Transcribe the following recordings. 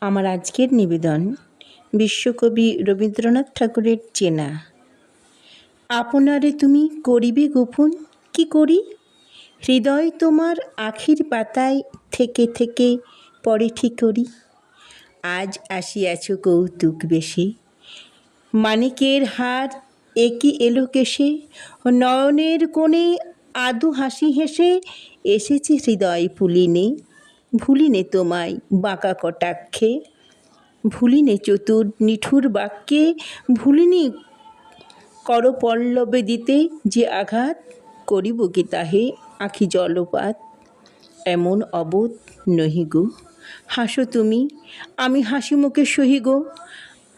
আমার আজকের নিবেদন বিশ্বকবি রবীন্দ্রনাথ ঠাকুরের চেনা। আপনারে তুমি করিবে গোপন? কি করি? হৃদয় তোমার আখির পাতায় থেকে থেকে পরে ঠিক করি। আজ আসিয়াছ কৌতুক বেশে। মানিকের হার একই এলো কেশে। নয়নের কোণে আদু হাসি হেসে এসেছে হৃদয় পুলিনে ভুলিনে তোমায় বাঁকা কটাক্ষে, ভুলিনে চতুর নিঠুর বাক্যে, ভুলিনি করপল্লবে দিতে যে আঘাত, করিব কি তাহে আখি জলপাত? এমন অবোধ নহি গো। হাসো তুমি, আমি হাসি মুখে সহি গো।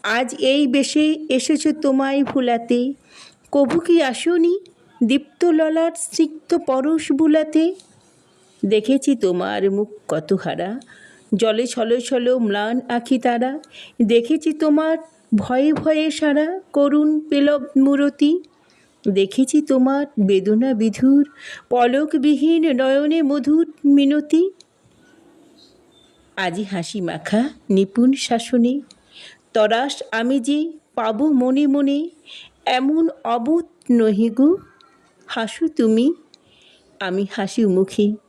আজ এই বেশে এসেছ তোমায় ভুলাতে। কভু কি আসনি দীপ্ত ললাট সিক্ত পরশ বুলাতে? দেখেছি তোমার মুখ কত হারা জলে ছলো ছলো ম্লান আখি তারা। দেখেছি তোমার ভয়ে ভয়ে সারা করুণ পেলব মূরতি। দেখেছি তোমার বেদনা বিধুর, পলকবিহীন নয়নে মধুর মিনতি। আজি হাসি মাখা নিপুণ শাসনে। তরাস আমি যে পাবো মনে মনে, এমন অবোধ নহি গো। হাসো তুমি, আমি হাসি মুখে।